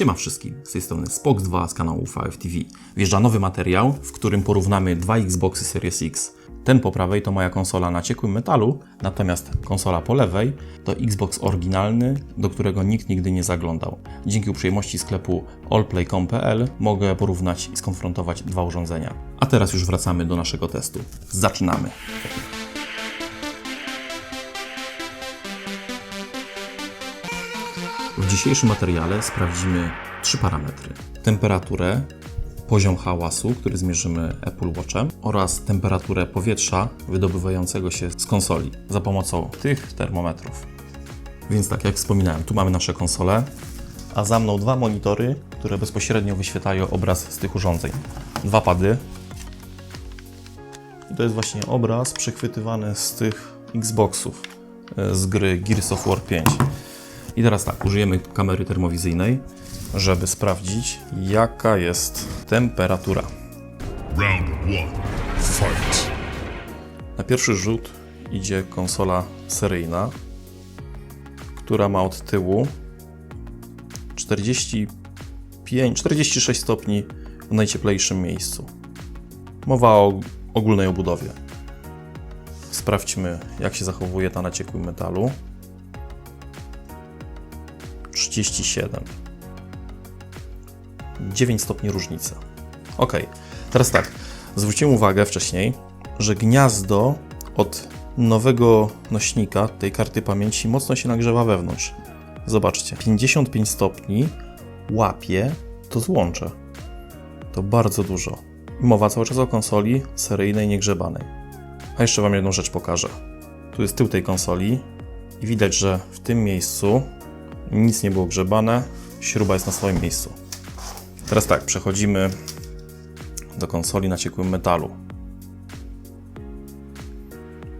Siema wszystkim, z tej strony Spox2 z kanału VF TV. Wjeżdża nowy materiał, w którym porównamy dwa Xboxy Series X. Ten po prawej to moja konsola na ciekłym metalu, natomiast konsola po lewej to Xbox oryginalny, do którego nikt nigdy nie zaglądał. Dzięki uprzejmości sklepu allplay.com.pl mogę porównać i skonfrontować dwa urządzenia. A teraz już wracamy do naszego testu. Zaczynamy! W dzisiejszym materiale sprawdzimy trzy parametry: temperaturę, poziom hałasu, który zmierzymy Apple Watchem, oraz temperaturę powietrza wydobywającego się z konsoli za pomocą tych termometrów. Więc tak jak wspominałem, tu mamy nasze konsole, a za mną dwa monitory, które bezpośrednio wyświetlają obraz z tych urządzeń. Dwa pady. I to jest właśnie obraz przechwytywany z tych Xboxów e, z gry Gears of War 5. I teraz tak, użyjemy kamery termowizyjnej, żeby sprawdzić, jaka jest temperatura. Round one. Fight. Na pierwszy rzut idzie konsola seryjna, która ma od tyłu 45-46 stopni w najcieplejszym miejscu. Mowa o ogólnej obudowie. Sprawdźmy, jak się zachowuje ta na ciekłym metalu. 37. 9 stopni różnicy. Ok, teraz tak. Zwróciłem uwagę wcześniej, że gniazdo od nowego nośnika tej karty pamięci mocno się nagrzewa wewnątrz. Zobaczcie, 55 stopni łapie to złącze. To bardzo dużo. Mowa cały czas o konsoli seryjnej, niegrzebanej. A jeszcze Wam jedną rzecz pokażę. Tu jest tył tej konsoli i widać, że w tym miejscu nic nie było grzebane, śruba jest na swoim miejscu. Teraz tak, przechodzimy do konsoli na ciekłym metalu.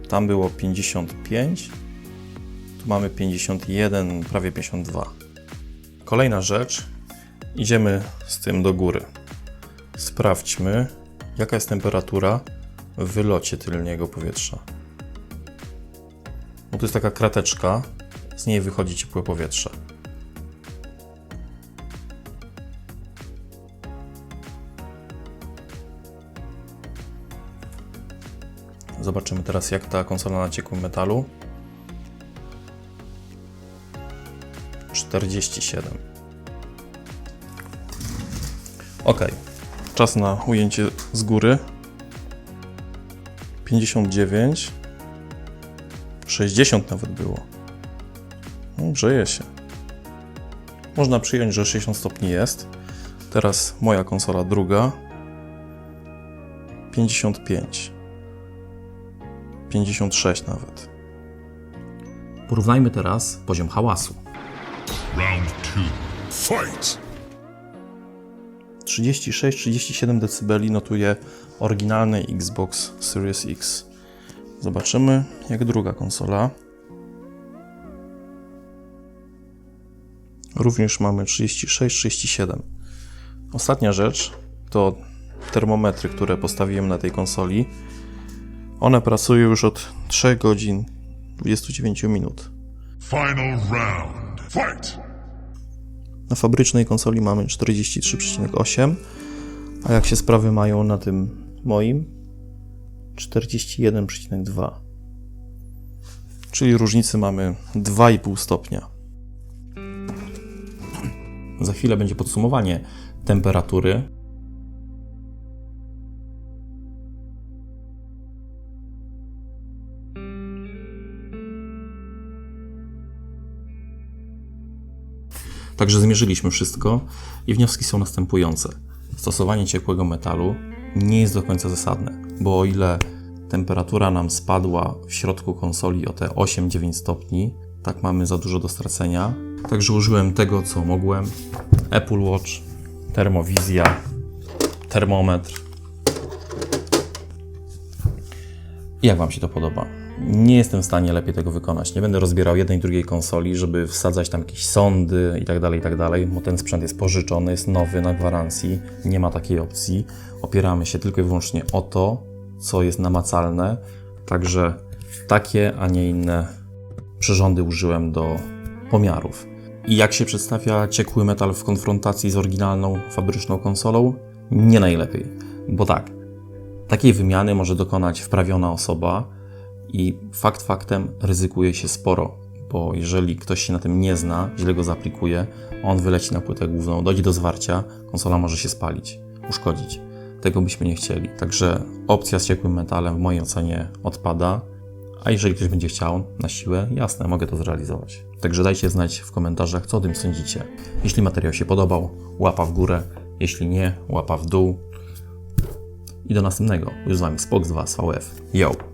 Tam było 55, tu mamy 51, prawie 52. Kolejna rzecz, idziemy z tym do góry. Sprawdźmy, jaka jest temperatura w wylocie tylniego powietrza. Bo to jest taka krateczka, z niej wychodzi ciepłe powietrze. Zobaczymy teraz, jak ta konsola na ciekłym metalu. 47. Ok. Czas na ujęcie z góry. 59. 60 nawet było. Grzeje się. Można przyjąć, że 60 stopni jest. Teraz moja konsola druga. 55. 56 nawet. Porównajmy teraz poziom hałasu. Round two. Fight. 36-37 dB notuje oryginalny Xbox Series X. Zobaczymy, jak druga konsola. Również mamy 36-37. Ostatnia rzecz to termometry, które postawiłem na tej konsoli. One pracują już od 3 godzin 29 minut. Final round. Fight. Na fabrycznej konsoli mamy 43,8, a jak się sprawy mają na tym moim 41,2. Czyli różnicy mamy 2,5 stopnia. Za chwilę będzie podsumowanie temperatury. Także zmierzyliśmy wszystko i wnioski są następujące. Stosowanie ciepłego metalu nie jest do końca zasadne, bo o ile temperatura nam spadła w środku konsoli o te 8-9 stopni, tak mamy za dużo do stracenia. Także użyłem tego, co mogłem. Apple Watch, termowizja, termometr. Jak Wam się to podoba? Nie jestem w stanie lepiej tego wykonać. Nie będę rozbierał jednej drugiej konsoli, żeby wsadzać tam jakieś sondy i tak dalej, i tak bo ten sprzęt jest pożyczony, jest nowy, na gwarancji. Nie ma takiej opcji. Opieramy się tylko i wyłącznie o to, co jest namacalne. Także takie, a nie inne przyrządy użyłem do pomiarów. I jak się przedstawia ciekły metal w konfrontacji z oryginalną fabryczną konsolą? Nie najlepiej. Bo tak, takiej wymiany może dokonać wprawiona osoba i fakt faktem ryzykuje się sporo, bo jeżeli ktoś się na tym nie zna, źle go zaaplikuje, on wyleci na płytę główną, dojdzie do zwarcia, konsola może się spalić, uszkodzić. Tego byśmy nie chcieli. Także opcja z ciekłym metalem w mojej ocenie odpada. A jeżeli ktoś będzie chciał na siłę, jasne, mogę to zrealizować. Także dajcie znać w komentarzach, co o tym sądzicie. Jeśli materiał się podobał, łapa w górę, jeśli nie, łapa w dół. I do następnego. Już z Wami Spox 2 z VF. Yo!